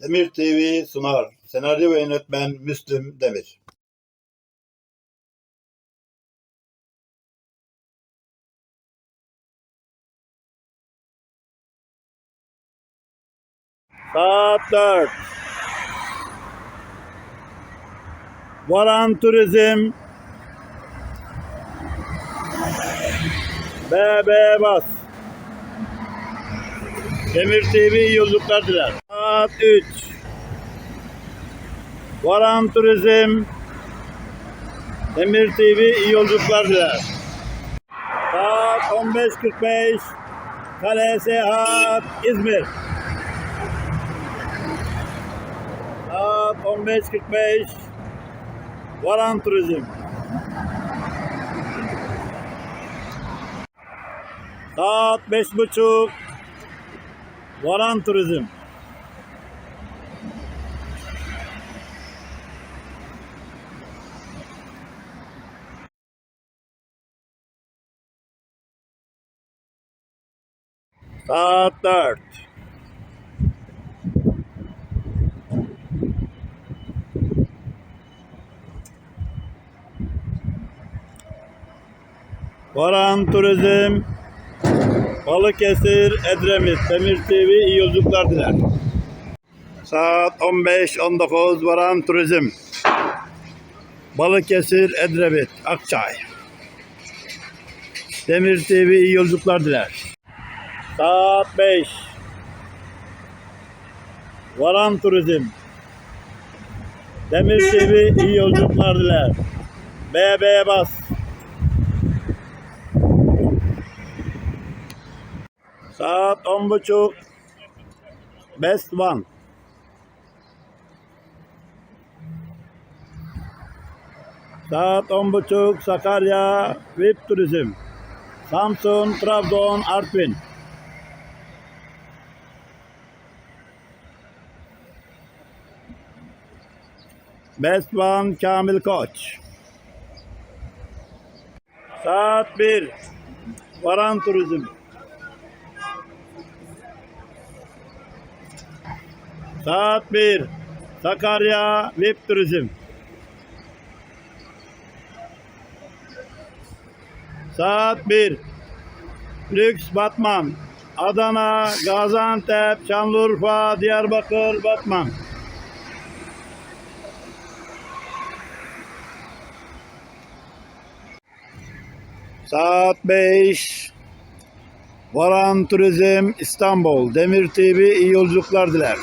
Demir TV sunar. Senaryo ve yönetmen Müslüm Demir. Saat 4. Varan Turizm BB Bas Demir TV yolculuklar diler. Saat 3. Varan Turizm Demir TV iyi yolculuklar diler. Saat 15.45 Kale Seyahat İzmir. Saat 15.45 Varan Turizm. Saat 5.30 Varan Turizm. Saat 4. Varan Turizm Balıkesir, Edremit, Demir TV iyi yolculuklar diler. Saat 15-19 Varan Turizm. Balıkesir, Edremit, Akçay. Demir TV iyi yolculuklar diler. Saat 5. Varan Turizm. Demir TV iyi yolculuklar diler. BB Bas. Saat on buçuk. Best One. Saat on buçuk Sakarya VIP Turizm. Samsun, Trabzon, Artvin. Best One Kamil Koç. Saat 1. Varan Turizm. Saat 1. Sakarya VIP Turizm. Saat 1. Lüks Batman. Adana, Gaziantep, Şanlıurfa, Diyarbakır, Batman. Saat 5. Varan Turizm İstanbul. Demir TV iyi yolculuklar diler.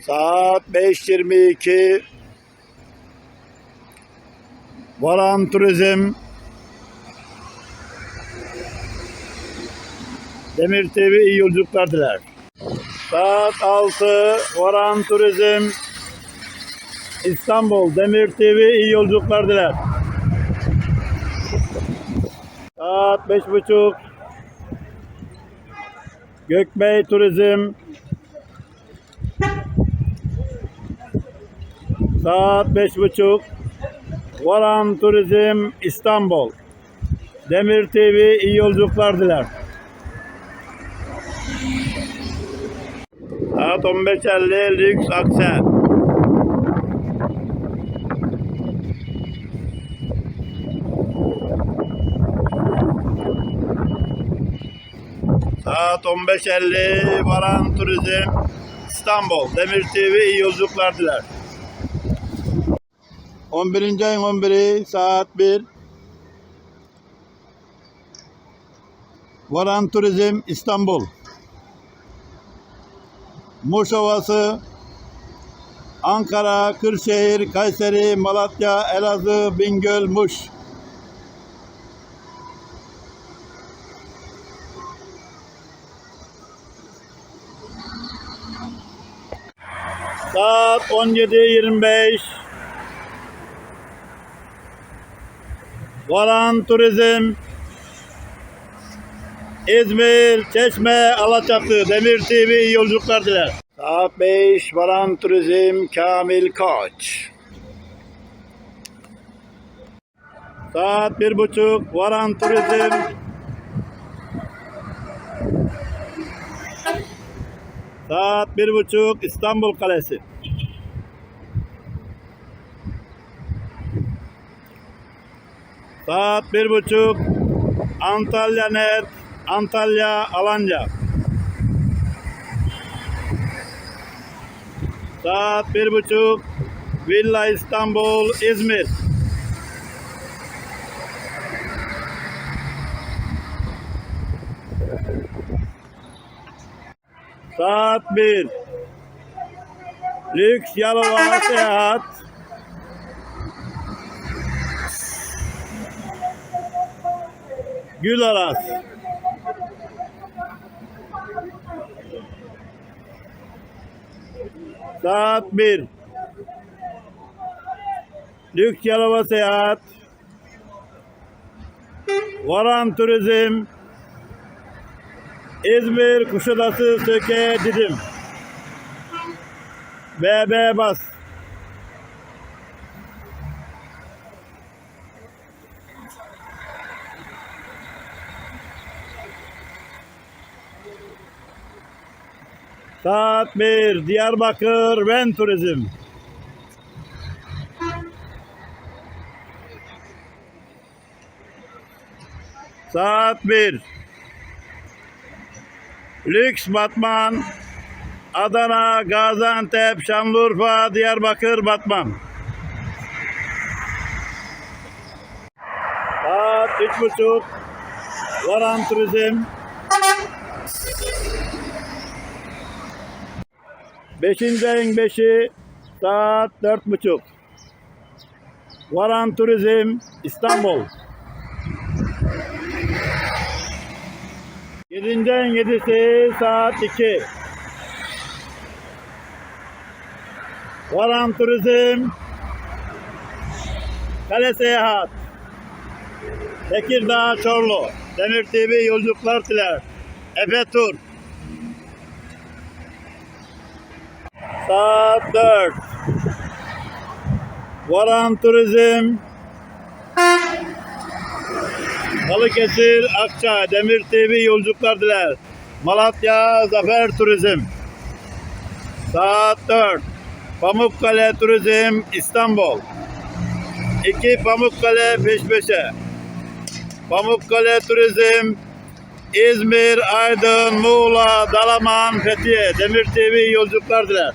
Saat 5.22 Varan Turizm Demir TV iyi yolculuklar diler. Saat 6 Varan Turizm İstanbul Demir TV iyi yolculuklar diler. Saat 5.30 Gökbey Turizm Saat beş buçuk. Varan Turizm İstanbul. Demir TV iyi yolculuklar diler. Saat 15.50 Lüks Aksen. Saat 15.50 Varan Turizm İstanbul. Demir TV iyi yolculuklar diler. 11. ayın 11'i saat 1. Varan Turizm İstanbul. Muş Ovası, Ankara, Kırşehir, Kayseri, Malatya, Elazığ, Bingöl, Muş. Saat 17.25 Varan Turizm İzmir, Çeşme, Alaçatı, Demir TV iyi yolculuklar diler. Saat 5 Varan Turizm Kamil Koç. Saat bir buçuk Varan Turizm Saat bir buçuk İstanbul Kalesi. Saat bir buçuk Antalya Net, Antalya Alanya. Saat bir buçuk Villa İstanbul İzmir. Saat bir Lüks Yalova Seyahat. Gülaras. Saat 1. Lüks Yalova Seyahat. Varan Turizm. İzmir Kuşadası Söke Didim. BB Bas. Saat 1 Diyarbakır Ven Turizm. Saat 1 Lüks Batman Adana, Gaziantep, Şanlıurfa, Diyarbakır, Batman. Saat üç buçuk. Varan Turizm. Beşinci ayın beşi saat dört buçuk. Varan Turizm İstanbul. Yedinci ayın yedisi saat iki. Varan Turizm. Kale Seyahat. Tekirdağ Çorlu. Demir TV yolculuklar diler. Efe Tur. Saat 4 Varan Turizm Balıkesir Akça Demir TV yolculuklar diler Malatya Zafer Turizm Saat 4 Pamukkale Turizm İstanbul. İki Pamukkale peş peşe. Pamukkale Turizm İzmir, Aydın, Muğla, Dalaman, Fethiye, Demir TV yolculuklar diler.